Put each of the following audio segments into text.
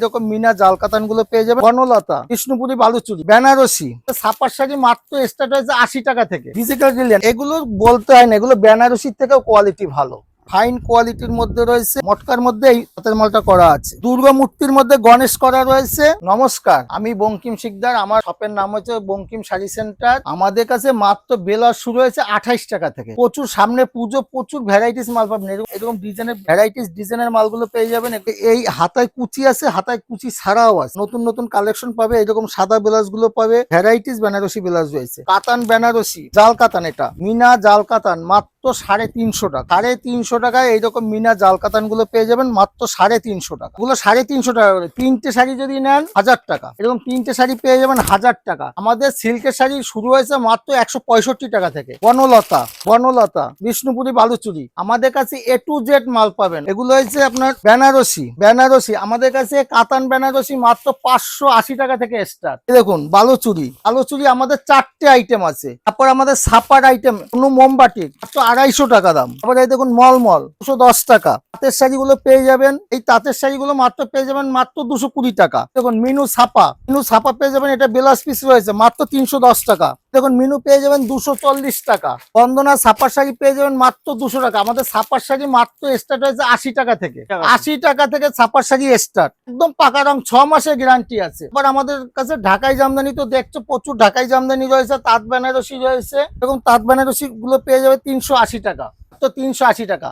এরকম মিনা জাল কাতানগুলো পেয়ে যাবে। বনলতা কৃষ্ণপুরি বালুচুরি, বেনারসি সাপার শাড়ি মাত্র স্টার্ট হয়েছে আশি টাকা থেকে। ডিজিটাল এগুলো বলতে হয় না, এগুলো বেনারসির থেকেও কোয়ালিটি ভালো। ফাইন কোয়ালিটির মধ্যে রয়েছে, মটকার মধ্যে এই হাতের মালটা করা আছে। দুর্গা মূর্তির মধ্যে গণেশ করা রয়েছে। নমস্কার, আমি বঙ্কিম শিকদার, আমার শপের নাম হচ্ছে বঙ্কিম শাড়ি সেন্টার। আমাদের কাছে মাত্র বেলার শুরু হয়েছে আঠাইশ টাকা থেকে। প্রচুর সামনে পুজো, প্রচুর ভ্যারাইটিস মাল পাবেন। এরকম- ডিজাইনের ভ্যারাইটিস ডিজাইনের মালগুলো পেয়ে যাবেন। এই হাতায় কুচি আছে, হাতায় কুচি ছাড়াও আছে। নতুন নতুন কালেকশন পাবে, এরকম সাদা ব্লাউজগুলো পাবে। ভ্যারাইটিস বেনারসি ব্লাউজ রয়েছে। কাতান বেনারসি, জাল কাতান এটা। মিনা জাল কাতান, মাত্র সাড়ে তিনশো টাকা। সাড়ে তিনশো টাকায় এইরকম মিনা জাল কাতানগুলো পেয়ে যাবেন মাত্র সাড়ে তিনশো টাকা। এগুলো সাড়ে তিনশো টাকা করে। তিনটে শাড়ি যদি নেন, হাজার টাকা। এরকম তিনটে শাড়ি পেয়ে যাবেন হাজার টাকা। আমাদের সিল্কের শাড়ি শুরু হয়েছে মাত্র একশো পঁয়ষট্টি টাকা থেকে। বনলতা বনলতা, বিষ্ণুপুরি বালুচুরি। আমাদের কাছে এ টু জেড মাল পাবেন। এগুলো হয়েছে আপনার বেনারসি বেনারসি। আমাদের কাছে কাতান বেনারসি মাত্র পাঁচশো আশি টাকা থেকে স্টার্ট দেখুন, বালুচুরি। বালুচুরি আমাদের চারটে আইটেম আছে। তারপর আমাদের সাপার আইটেম কোনো মোমবাটি মাত্র আড়াইশো টাকা দাম। আবার এই দেখুন মলমল, দুশো দশ টাকা। তাঁতের শাড়িগুলো পেয়ে যাবেন, এই তাঁতের শাড়িগুলো মাত্র পেয়ে যাবেন মাত্র দুশো কুড়ি টাকা। দেখুন মিনু ছাপা মিনু ছাপা পেয়ে যাবেন, এটা বেলাস পিস রয়েছে, মাত্র তিনশো দশ টাকা। দেখুন মিনু পেয়ে যাবেন দুশো চল্লিশ টাকা। বন্দনা ছাপার শাড়ি পেয়ে যাবেন মাত্র দুশো টাকা। আমাদের ছাপার শাড়ি মাত্র স্টার্ট হয়েছে আশি টাকা থেকে। আশি টাকা থেকে ছাপার শাড়ি স্টার্ট একদম পাকা রং ছ মাসের গ্যারান্টি আছে। এবার আমাদের কাছে ঢাকাই জামদানি তো দেখছ প্রচুর ঢাকাই জামদানি রয়েছে তাঁত বেনারসি রয়েছে। এবং তাঁত বেনারসি গুলো পেয়ে যাবে তিনশো আশি টাকা। তো তিনশো আশি টাকা।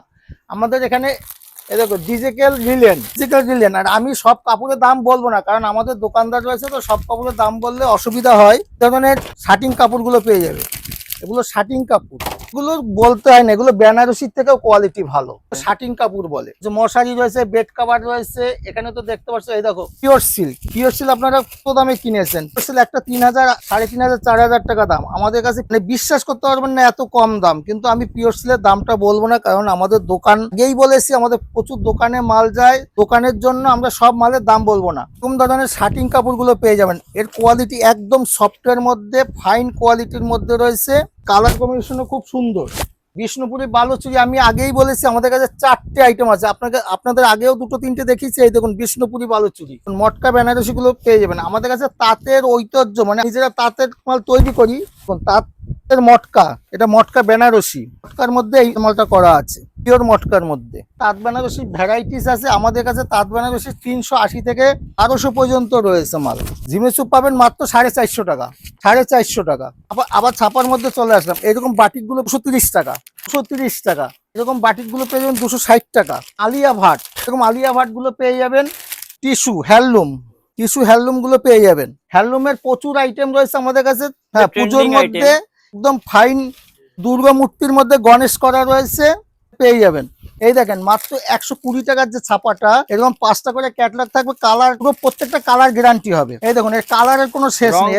আমাদের এখানে এ দেখো ডিজিটাল রিলেন ডিজিটাল রিলেন আর আমি সব কাপড়ের দাম বলব না, কারণ আমাদের দোকানদার রয়েছে, তো সব কাপড়ের দাম বললে অসুবিধা হয়। ধরনের শার্টিং কাপড়গুলো পেয়ে যাবে। এগুলো শার্টিং কাপড়। এগুলো বলতে হয় না, এগুলো বেনারসির থেকেও কোয়ালিটি ভালো। শার্টিং কাপড় বলে। যে মশারি রয়েছে, বেড কাভার রয়েছে, এখানে তো দেখতে পাচ্ছ, এই দেখো পিওর সিল্ক পিওর সিল্ক আপনারা কত দামে কিনেছেন? পিওর একটা তিন হাজার, সাড়ে তিন হাজার, চার হাজার টাকা দাম। আমাদের কাছে মানে বিশ্বাস করতে পারবেন না এত কম দাম। কিন্তু আমি পিওর সিলের দামটা বলব না, কারণ আমাদের দোকান, আগেই বলেছি, আমাদের প্রচুর দোকানে মাল যায়। দোকানের জন্য আমরা সব মালের দাম বলব না। এরকম ধরনের শার্টিং কাপড়গুলো পেয়ে যাবেন। এর কোয়ালিটি একদম সফটের মধ্যে ফাইন কোয়ালিটির মধ্যে রয়েছে। কালার কম্বিনেশনও খুব সুন্দর। বিষ্ণুপুরি বালুচুরি আমি আগেই বলেছি আমাদের কাছে চারটে আইটেম আছে। আপনাকে আপনাদের আগেও দুটো তিনটে দেখিয়েছি। এই দেখুন বিষ্ণুপুরি বালুচুরি। মটকা বেনারসিগুলো পেয়ে যাবেন। আমাদের কাছে তাঁতের ঐতিহ্য মানে নিজেরা তাঁতের মাল তৈরি করি। দেখুন, তাঁতের মটকা এটা মটকা বেনারসি। মটকার মধ্যে এই মালটা করা আছে পিওর মটকার মধ্যে। তাঁত বেনারসি ভ্যারাইটিস আছে আমাদের কাছে তাঁত বেনারসি তিনশো আশি থেকে বারোশো পর্যন্ত রয়েছে মাল। ঝিমেচুপ পাবেন মাত্র সাড়ে চারশো টাকা সাড়ে চারশো টাকা। আবার আবার ছাপার মধ্যে চলে আসলাম এরকম বাটিকগুলো দুশো তিরিশ টাকা দুশো তিরিশ টাকা। এরকম বাটিকগুলো পেয়ে যাবেন দুশো ষাট টাকা। আলিয়া ভাট এরকম আলিয়া ভাটগুলো পেয়ে যাবেন টিস্যু হ্যান্ডলুম। টিস্যু হ্যান্ডলুমগুলো পেয়ে যাবেন। হ্যান্ডলুমের প্রচুর আইটেম রয়েছে আমাদের কাছে। হ্যাঁ পুজোর মধ্যে একদম ফাইন দুর্গা মূর্তির মধ্যে গণেশ করা রয়েছে। পেয়ে যাবেন। এই দেখেন মাত্র একশো কুড়ি টাকার যে ছাপাটা এরকম পাঁচটা করে ক্যাটলগ থাকবে কালার পুরো প্রত্যেকটা কালার গ্যারান্টি হবে। এই দেখুন এর কালারের কোনো শেষ নেই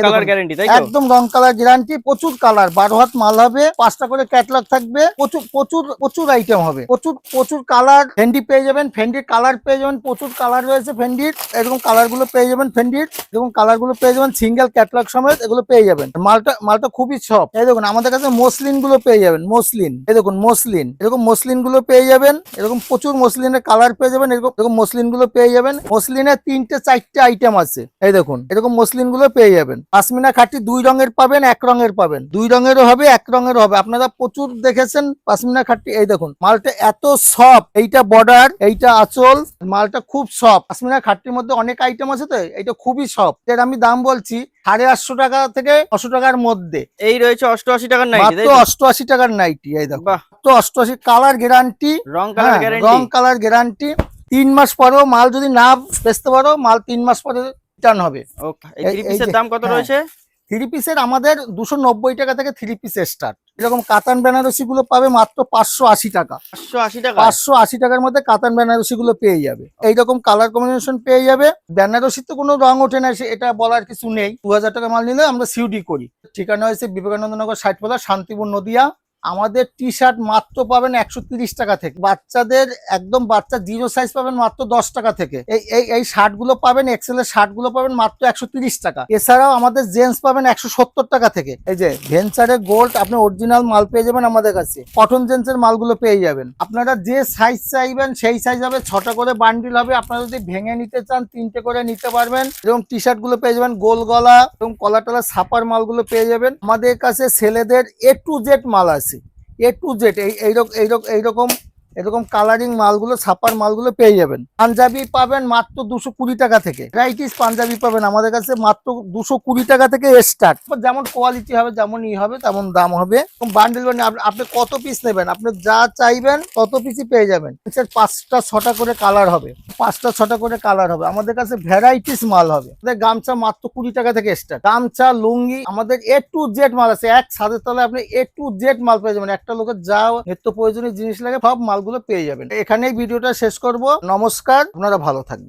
একদম রং কালার গ্যারান্টি প্রচুর কালার বারো হাত মাল হবে পাঁচটা করে ক্যাটলগ থাকবে প্রচুর প্রচুর প্রচুর আইটেম হবে। প্রচুর প্রচুর কালার ফেন্ডি পেয়ে যাবেন ফেন্ডির কালার পেয়ে যাবেন প্রচুর কালার রয়েছে ফেন্ডির এরকম কালারগুলো পেয়ে যাবেন ফেন্ডির এরকম কালারগুলো পেয়ে যাবেন সিঙ্গেল ক্যাটলগ সমেত এগুলো পেয়ে যাবেন। মালটা মালটা খুবই সব এই দেখুন আমাদের কাছে মসলিনগুলো পেয়ে যাবেন মসলিন। এই দেখুন মসলিন এরকম মসলিন গুলো পেয়ে যাবেন। এরকম প্রচুর মসলিনের কালার পেয়ে যাবেন। এরকম এরকম মসলিনগুলো পেয়ে যাবেন। মসলিনের তিনটে চারটে আইটেম আছে। এই দেখুন এরকম মসলিনগুলো পেয়ে যাবেন। পাশমিনা খাটি দুই রঙের পাবেন এক রঙের পাবেন। দুই রঙেরও হবে এক রঙেরও হবে। আপনারা প্রচুর দেখেছেন পাশমিনা খাটি। এই দেখুন মালটা এত সফট এইটা বর্ডার এইটা আচল। মালটা খুব সফট পাশমিনা খাটির মধ্যে অনেক আইটেম আছে তো এটা খুবই সফট এর আমি দাম বলছি সাড়ে আটশো টাকা থেকে ছশো টাকার মধ্যে। এই রয়েছে অষ্টআশি টাকার নাইটি অষ্টআশি টাকার নাইটি এই দেখো মাত্র অষ্টআশি কালার গ্যারান্টি রং কালার গ্যারান্টি রং কালার গ্যারান্টি তিন মাস পরেও মাল যদি না বেচতে পারো মাল তিন মাস পরে রিটার্ন হবে। থ্রি পিসের দাম কত হ্যাঁ। রয়েছে? থ্রি পিসের আমাদের দুশো নব্বই টাকা থেকে থ্রি পিসের স্টার্ট এরকম কাতান বেনারসি গুলো পাবে মাত্র পাঁচশো আশি টাকা। পাঁচশো আশি টাকা? পাঁচশো আশি টাকার মধ্যে কাতান বেনারসি গুলো পেয়ে যাবে। এইরকম কালার কম্বিনেশন পেয়ে যাবে। বেনারসি তো কোনো রং ওঠে না এটা বলার কিছু নেই। দু হাজার টাকা মাল নিলে আমরা সিউডি করি। ঠিকানা হয়েছে বিবেকানন্দ নগর ষাট পালা শান্তিপুর নদিয়া। আমাদের টি শার্ট মাত্র পাবেন একশো টাকা থেকে। বাচ্চাদের একদম বাচ্চা জিরো সাইজ পাবেন মাত্র দশ টাকা থেকে। এই এই এই শার্টগুলো পাবেন এক্সেলের শার্টগুলো পাবেন মাত্র একশো টাকা। এছাড়াও আমাদের জেন্টস পাবেন একশো সত্তর টাকা থেকে। এই যে ভেঞ্চারের গোল্ড আপনি অরিজিনাল মাল পেয়ে যাবেন আমাদের কাছে। কটন জেন্সের মালগুলো পেয়ে যাবেন। আপনারা যে সাইজ চাইবেন সেই সাইজ হবে, ছটা করে বান্ডিল হবে। আপনারা যদি ভেঙে নিতে চান, তিনটে করে নিতে পারবেন। এরকম টি শার্টগুলো পেয়ে যাবেন, গোল গলা এবং কলা টলা, ছাপার মালগুলো পেয়ে যাবেন। আমাদের কাছে ছেলেদের এ টু জেড মাল আছে। এ টু জেড এই এইরকম এইরকম এরকম কালারিং মালগুলো, ছাপার মালগুলো পেয়ে যাবেন। পাঞ্জাবি পাবেন মাত্র দুশো কুড়ি টাকা থেকে। ভ্যারাইটিস পাঞ্জাবি পাবেন আমাদের কাছে মাত্র দুশো কুড়ি টাকা থেকে স্টার্ট যেমন কোয়ালিটি হবে, যেমন ই হবে, তেমন দাম হবে। বান্ডেল বান্ডেল আপনি- কত পিস নেবেন? আপনি যা চাইবেন, তত পিসই পেয়ে যাবেন। পাঁচটা, ছটা করে কালার হবে। পাঁচটা, ছটা করে কালার হবে। আমাদের কাছে ভ্যারাইটিস মাল হবে। গামছা মাত্র কুড়ি টাকা থেকে স্টার্ট গামছা, লুঙ্গি, আমাদের এ টু জেড মাল আছে। এক ছাদের তলায় আপনি এ টু জেড মাল পেয়ে যাবেন। একটা লোকের যা নিত্য প্রয়োজনীয় জিনিস লাগে, সব মালগুলো পেয়ে যাবেন। এখানেই ভিডিওটা শেষ করব। নমস্কার আপনারা ভালো থাকবেন।